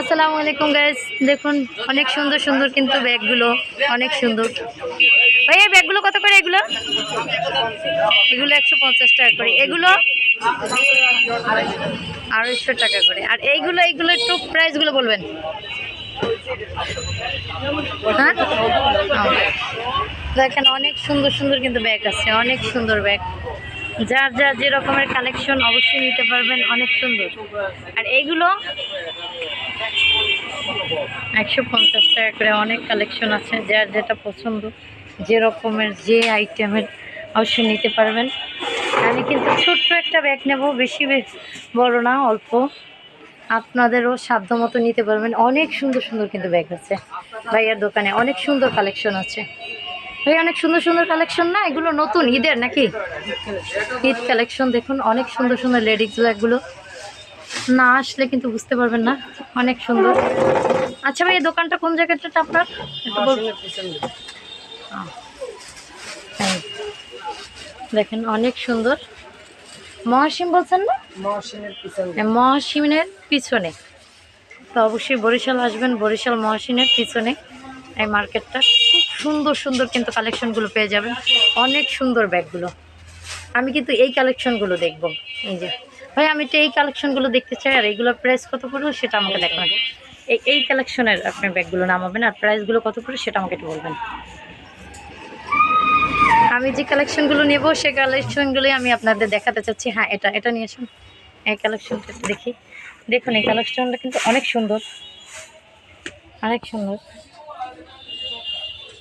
আসসালামু আলাইকুম গাইস দেখুন, অনেক সুন্দর সুন্দর কিন্তু ব্যাগগুলো, অনেক সুন্দর। ভাই, এই ব্যাগগুলো কত করে এগুলো? এগুলো একশো পঞ্চাশ টাকা করে। এগুলো আড়াইশো টাকা করে। আর এইগুলো এইগুলো একটু প্রাইসগুলো বলবেন। হ্যাঁ? দেখেন, অনেক সুন্দর সুন্দর কিন্তু ব্যাগ আছে, অনেক সুন্দর ব্যাগ। যার যার যে রকমের কালেকশন অবশ্যই নিতে পারবেন, অনেক সুন্দর। আর এইগুলো একশো পঞ্চাশ টাকা করে অনেক কালেকশন আছে, যার যেটা পছন্দ, যে রকমের যে আইটেমের অবশ্যই নিতে পারবেন। আমি কিন্তু ছোট্ট একটা ব্যাগ নেব, বেশি বড় না, অল্প। আপনাদেরও সাধ্য মতো নিতে পারবেন। অনেক সুন্দর সুন্দর কিন্তু ব্যাগ আছে। ভাইয়ার দোকানে অনেক সুন্দর কালেকশন আছে। ভাই অনেক সুন্দর সুন্দর কালেকশন না? এগুলো নতুন ঈদের নাকি? ঈদ কালেকশন দেখুন অনেক সুন্দর সুন্দর লেডিস ব্যাগগুলো না আসলে কিন্তু বুঝতে পারবেন না অনেক সুন্দর। আচ্ছা ভাই এই দোকানটা কোন জায়গাটা আপনার? হ্যাঁ। দেখেন অনেক সুন্দর। মহাসিম বলছেন না? হ্যাঁ, মহাসিমের পিছনে। তো অবশ্যই বরিশাল আসবেন বরিশাল মহাসিনের পিছনে। এই মার্কেটটা। খুব সুন্দর সুন্দর কিন্তু কালেকশনগুলো পেয়ে যাবেন। অনেক সুন্দর ব্যাগগুলো। আমি কিন্তু এই কালেকশনগুলো দেখব। এই যে। ভাই, আমি তো এই কালেকশনগুলো দেখতে চাই, আর এইগুলোর প্রাইস কত পড়বে সেটা আমাকে দেখাবেন এই এই কালেকশনের আপনার ব্যাগগুলো নামাবেন আর প্রাইসগুলো কত পড়বে সেটা আমাকে একটু বলবেন। আমি যে কালেকশনগুলো নেব সেই কালেকশনগুলোই আমি আপনাদের দেখাতে চাচ্ছি। হ্যাঁ এটা এটা নিয়ে আসুন। এই কালেকশনটা দেখি। দেখুন, এই কালেকশনটা কিন্তু অনেক সুন্দর। অনেক সুন্দর।